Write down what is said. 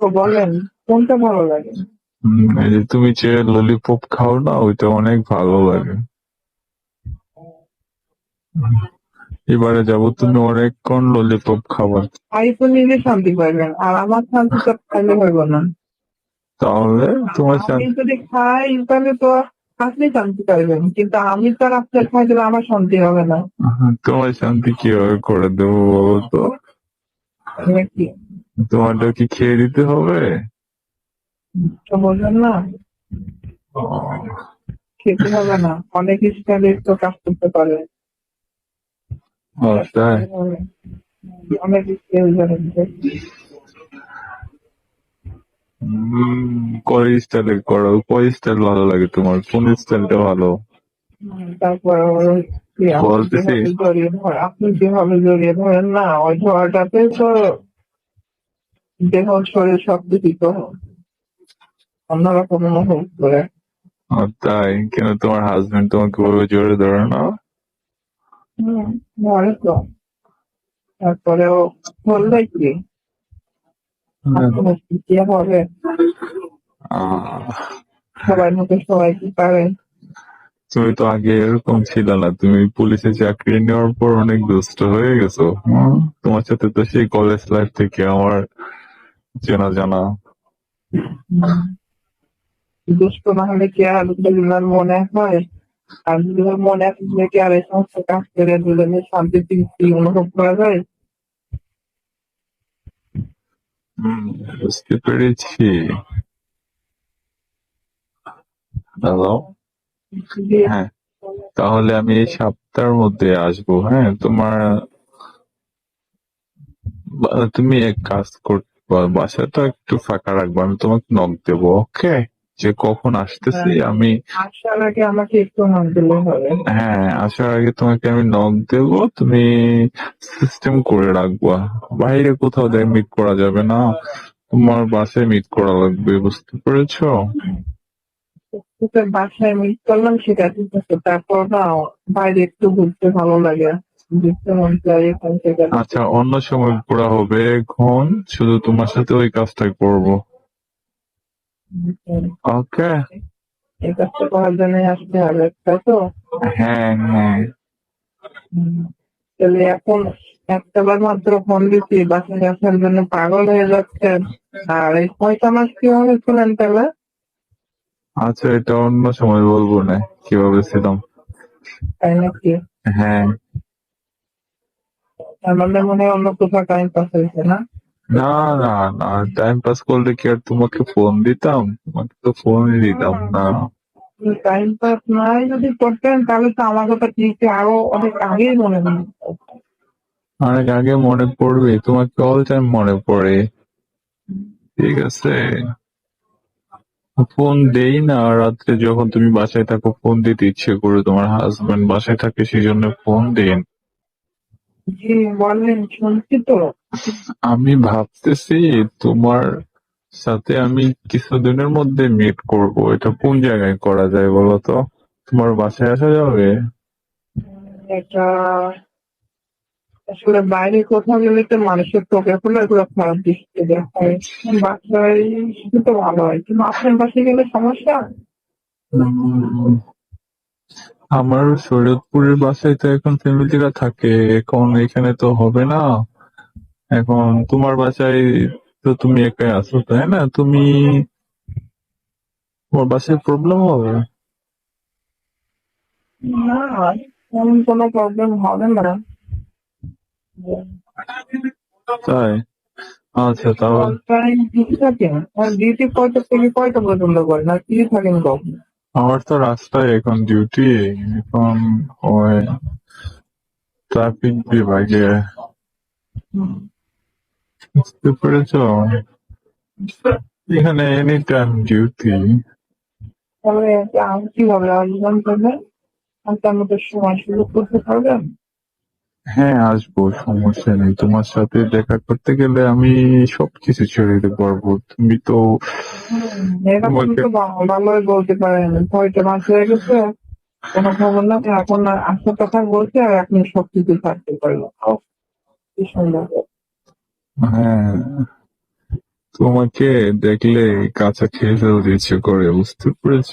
তো বলেন কোনটা ভালো লাগে? এই যে তুমি যে ললিপপ খাও না ওইটা অনেক ভালো লাগে। এবারে যাব তুমি অনেকক্ষণ ললিপপ খাবার। তো নিজে শান্তি পাইবেন আর আমার শান্তি তো খাইলে হইব না। তাহলে তোমার আমি শান্তি যদি খাই তাহলে তো আপনি শান্তি পাইবেন। কিন্তু আমি তো আর আপনার খাই দিলে আমার শান্তি হবে না। তোমার শান্তি কীভাবে করে দেবো বলো তো? তোমারটা কি খেয়ে দিতে হবে? তো বললেন না। খেতে হবে না। অনেক স্টাইলে তো কাজ করতে পারে অনেক স্টাইল জানেন কয় স্টাইলে করো? কয় স্টাইল ভালো লাগে তোমার? কোন স্টাইলটা ভালো? তারপর কি আপনি যেভাবে জড়িয়ে ধর আপনি যেভাবে জড়িয়ে ধরেন না ওই ধরাটাতে তো দেহ শরীর সব কিছু তো অন্যরকম অনুভব করে। তাই? কেন তোমার হাজবেন্ড তোমাকে ওভাবে জোরে ধরে না ধরে তো। তারপরেও বললে কি? হবে? সবাই মতো সবাই কি পারে? তুমি তো আগে এরকম ছিল না। তুমি পুলিশে চাকরি নেওয়ার পর অনেক দুষ্ট হয়ে গেছো? তোমার সাথে তো সেই কলেজ লাইফ থেকে আমার চেনা জানা। দুষ্ট না হলে কি আর দুজনের মনে হয়? আর দুজনের মনে আসলে কি আর এই সমস্ত কাজ করে দুজনের শান্তি তৃপ্তি অনুভব করা যায়? বুঝতে পেরেছি। হ্যালো হ্যাঁ তাহলে আমি এই সপ্তাহের মধ্যে আসব হ্যাঁ? তোমার তুমি এক কাজ করবা বাসাটা একটু ফাঁকা রাখব আমি তোমাকে নক দেবো ওকে যে কখন আসতেছি আমি আসার আগে আমাকে একটু নাম দিলে হবে। হ্যাঁ আসার আগে তোমাকে আমি নক দেবো তুমি সিস্টেম করে রাখবা। বাইরে কোথাও দেখ মিট করা যাবে না। তোমার বাসায় মিট করা লাগবে বুঝতে পেরেছ? বাসায় মিট করলাম সেটা ঠিক আছে। তারপর না বাইরে একটু ঘুরতে ভালো লাগে। আচ্ছা অন্য সময় ঘোরা হবে। এখন শুধু তোমার সাথে ওই কাজটাই করব। ওকে। এই কাজটা করার জন্য আসতে হবে তাই তো? হ্যাঁ হ্যাঁ। তাহলে এখন একটাবার মাত্র ফোন দিচ্ছি বাসায় আসার জন্য পাগল হয়ে যাচ্ছেন আর এই পয়সা মাস কীভাবে ছিলেন তাহলে? আচ্ছা এটা অন্য সময় বলব না কীভাবে ছিলাম তাই নাকি? হ্যাঁ। তার মানে মনে হয় অন্য কোথাও টাইম পাস হয়েছে না? না না না টাইম পাস করলে কি আর তোমাকে ফোন দিতাম? তোমাকে তো ফোনই দিতাম না। টাইম পাস নাই যদি করতেন তাহলে তো আমার কথা ঠিক আরও অনেক আগেই মনে হয় অনেক আগে মনে পড়বে তোমাকে অল টাইম মনে পড়ে? ঠিক আছে। ফোন দেই না রাত্রে যখন তুমি বাসায় থাকো ফোন দিতে ইচ্ছে করে তোমার হাজবেন্ড বাসায় থাকে সেই জন্য ফোন দিন। জি বলেন শুনছি তো। আমি ভাবতেছি তোমার সাথে আমি কিছুদিনের মধ্যে মিট করব। এটা কোন জায়গায় করা যায় বলো তো? তোমার বাসায় আসা যাবে? এটা আসলে বাইরে কোথাও গেলে তো মানুষের চোখে ফুলে এগুলো খারাপ দৃষ্টি দেখায়। বাসায় তো ভালো হয়। কিন্তু আপনার বাসায় গেলে সমস্যা? আমার শরীয়তপুরের বাসায় তো এখন ফ্যামিলিরা থাকে এখন এখানে তো হবে না। এখন তোমার বাসায় তো তুমি একাই আছো তাই না? তুমি তোমার বাসায় প্রবলেম হবে? না এমন কোনো প্রবলেম হবে না। তাই? আচ্ছা তাহলে ডিউটি কয়টা থেকে কয়টা পর্যন্ত করেন আর কি থাকেন কখন? আমার তো রাস্তায় এখন ডিউটি এখন ওই ট্রাফিক বিভাগে বুঝতে পেরেছ? এখানে এনি টাইম ডিউটি আমি কীভাবে আয়োজন করবেন? তার মধ্যে সময় সুযোগ করতে পারবেন? হ্যাঁ আসব সমস্যা নেই। তোমার সাথে দেখা করতে গেলে আমি সবকিছু ছেড়ে দিতে পারব তুমি তো এরকম তো ভালোই বলতে পারেন ছয়টা মাস হয়ে গেছে? কোনো খবর না এখন আসার কথা বলছে আর এখন সবকিছু থাকতে পারল। কি সুন্দর। হ্যাঁ তোমাকে দেখলে কাঁচা খেয়ে ফেলতে ইচ্ছে করে বুঝতে পেরেছ?